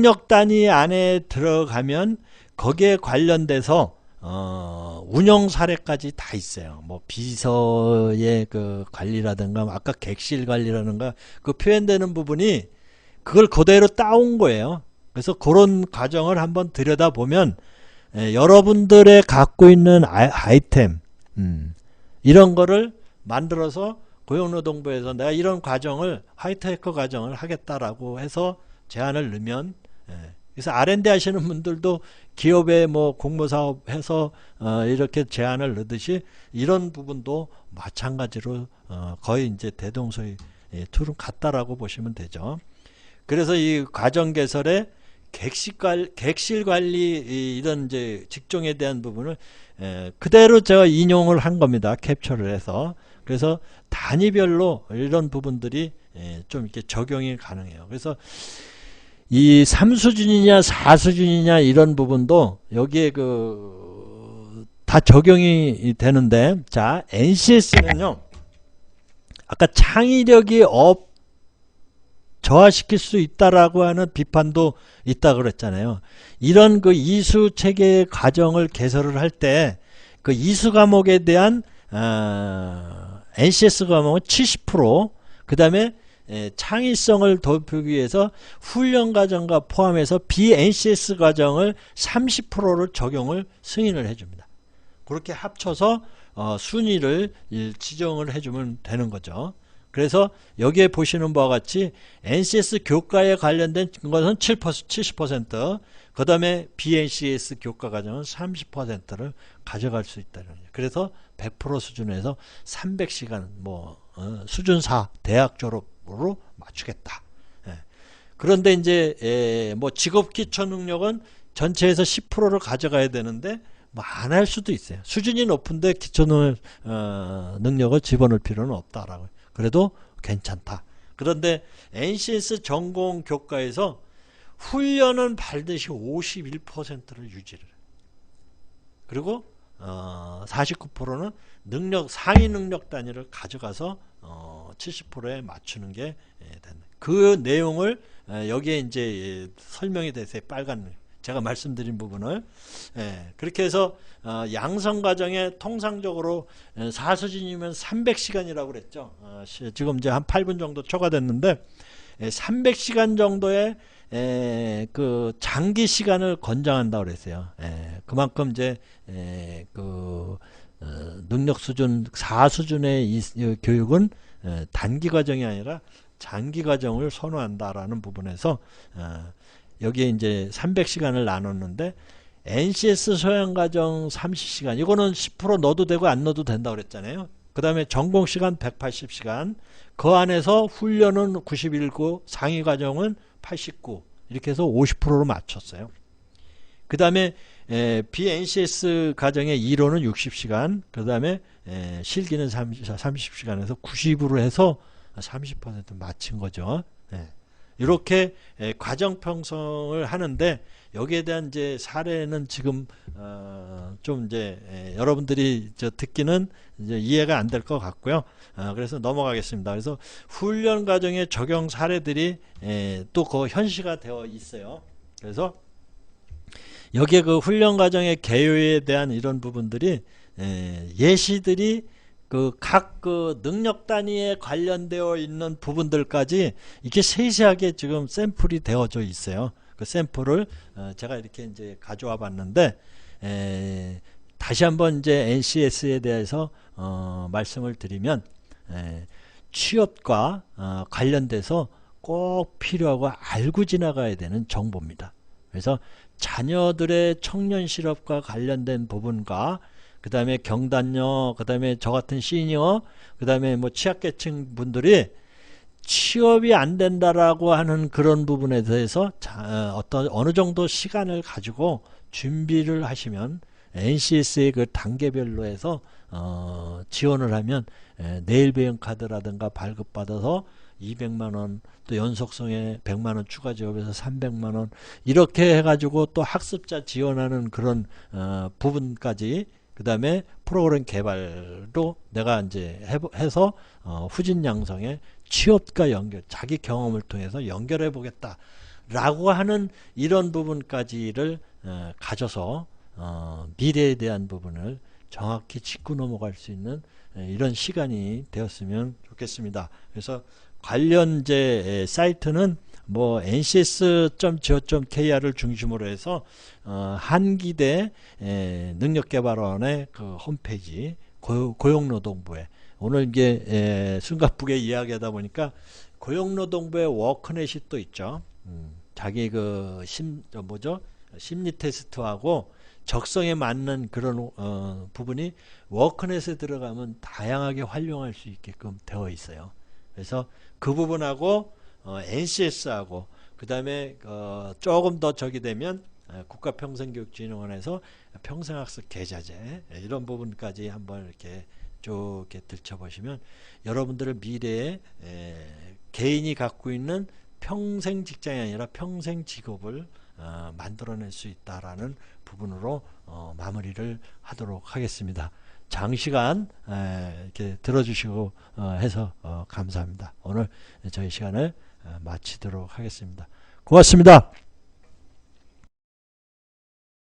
능력 단위 안에 들어가면 거기에 관련돼서 어, 운영 사례까지 다 있어요. 뭐 비서의 그 관리라든가 뭐 아까 객실 관리라든가 그 표현되는 부분이 그걸 그대로 따온 거예요. 그래서 그런 과정을 한번 들여다 보면 예, 여러분들의 갖고 있는 아, 이 템 음, 이런 거를 만들어서 고용노동부에서 내가 이런 과정을 화이트해커 과정을 하겠다라고 해서 제안을 넣으면 예, 그래서 R&D 하시는 분들도 기업에 뭐 공모 사업 해서 어, 이렇게 제안을 넣듯이 이런 부분도 마찬가지로 어, 거의 이제 대동소이 예, 툴은 같다라고 보시면 되죠. 그래서 이 과정 개설에 객실 관리, 객실 관리 이- 이런 이제 직종에 대한 부분을 에, 그대로 제가 인용을 한 겁니다. 캡처를 해서 그래서 단위별로 이런 부분들이 에, 좀 이렇게 적용이 가능해요. 그래서 이 3수준이냐 4수준이냐 이런 부분도 여기에 그 다 적용이 되는데 자 NCS는요 아까 창의력이 업 저하시킬 수 있다라고 하는 비판도 있다 그랬잖아요. 이런 그 이수 체계 과정을 개설을 할 때 그 이수 과목에 대한 어, NCS 과목은 70%, 그 다음에 창의성을 돋우기 위해서 훈련 과정과 포함해서 B-NCS 과정을 30%를 적용을 승인을 해줍니다. 그렇게 합쳐서 어, 순위를 이- 지정을 해주면 되는 거죠. 그래서 여기에 보시는 바와 같이 NCS 교과에 관련된 것은 7%, 70%, 그 다음에 BNCS 교과 과정은 30%를 가져갈 수 있다는 거죠. 그래서 100% 수준에서 300시간 뭐 어, 수준 4 대학 졸업 으로 맞추겠다. 예. 그런데 이제 에, 뭐 직업 기초 능력은 전체에서 10%를 가져가야 되는데 뭐 안 할 수도 있어요. 수준이 높은데 기초 능- 어, 능력 을 집어넣을 필요는 없다라고. 그래도 괜찮다. 그런데 NCS 전공 교과에서 훈련은 반드시 51%를 유지를 해요. 그리고 어, 49%는 능력 상위 능력 단위를 가져가서 어, 70%에 맞추는 게 예, 된다. 그 내용을 에, 여기에 이제 예, 설명이 돼서 빨간 제가 말씀드린 부분을 예, 그렇게 해서 어, 양성 과정에 통상적으로 에, 4수준이면 300시간이라고 그랬죠. 어, 시- 지금 이제 한 8분 정도 초과됐는데 에, 300시간 정도의 에, 그 장기 시간을 권장한다 그랬어요. 에, 그만큼 이제 에, 그 어, 능력 수준 4 수준의 이, 이 교육은 에, 단기 과정이 아니라 장기 과정을 선호한다라는 부분에서 어, 여기에 이제 300시간을 나눴는데 NCS 소양 과정 30시간 이거는 10% 넣어도 되고 안 넣어도 된다 그랬잖아요. 그 다음에 전공 시간 180시간 그 안에서 훈련은 91고 상위 과정은 89 이렇게 해서 50%로 맞췄어요. 그 다음에 BNCS 과정의 이론은 60시간 그 다음에 실기는 30, 30시간에서 90으로 해서 30% 맞춘 거죠. 예. 이렇게 에, 과정 편성을 하는데 여기에 대한 이제 사례는 지금 어, 좀 이제 에, 여러분들이 저 듣기는 이제 이해가 안 될 것 같고요. 어, 그래서 넘어가겠습니다. 그래서 훈련 과정의 적용 사례들이 또그 현시가 되어 있어요. 그래서 여기에 그 훈련 과정의 개요에 대한 이런 부분들이 에, 예시들이 그 각 그 능력 단위에 관련되어 있는 부분들까지 이렇게 세세하게 지금 샘플이 되어져 있어요. 그 샘플을 어, 제가 이렇게 이제 가져와 봤는데 에, 다시 한번 이제 NCS에 대해서 어, 말씀을 드리면 에, 취업과 어, 관련돼서 꼭 필요하고 알고 지나가야 되는 정보입니다. 그래서 자녀들의 청년 실업과 관련된 부분과 그 다음에 경단녀, 그 다음에 저 같은 시니어, 그 다음에 뭐 취약계층 분들이 취업이 안 된다라고 하는 그런 부분에 대해서 자, 어떤 어느 정도 시간을 가지고 준비를 하시면 NCS의 그 단계별로 해서 어, 지원을 하면 에, 내일 배움 카드라든가 발급받아서 200만 원, 또 연속성에 100만 원 추가 지급해서 300만 원 이렇게 해가지고 또 학습자 지원하는 그런 어, 부분까지 그 다음에 프로그램 개발도 내가 이제 해, 해서 어, 후진 양성에 취업과 연결, 자기 경험을 통해서 연결해 보겠다. 라고 하는 이런 부분까지를 어, 가져서 어, 미래에 대한 부분을 정확히 짚고 넘어갈 수 있는 에, 이런 시간이 되었으면 좋겠습니다. 그래서 관련 이제 에, 사이트는 뭐 ncs.go.kr을 중심으로 해서 어, 한기대 에, 능력개발원의 그 홈페이지 고, 고용노동부에 오늘 이게 에, 숨가쁘게 이야기하다 보니까 고용노동부의 워크넷이 또 있죠. 음, 자기 그 심 뭐죠 심리 테스트하고 적성에 맞는 그런 어, 부분이 워크넷에 들어가면 다양하게 활용할 수 있게끔 되어 있어요. 그래서 그 부분하고 어, NCS하고 그 다음에 어, 조금 더 저기 되면 어, 국가평생교육진흥원에서 평생학습 계좌제 예, 이런 부분까지 한번 이렇게 쭉 들춰보시면 여러분들의 미래에 에, 개인이 갖고 있는 평생 직장이 아니라 평생 직업을 어, 만들어낼 수 있다라는 부분으로 어, 마무리를 하도록 하겠습니다. 장시간 에, 이렇게 들어주시고 어, 해서 어, 감사합니다. 오늘 저희 시간을 어, 마치도록 하겠습니다. 고맙습니다.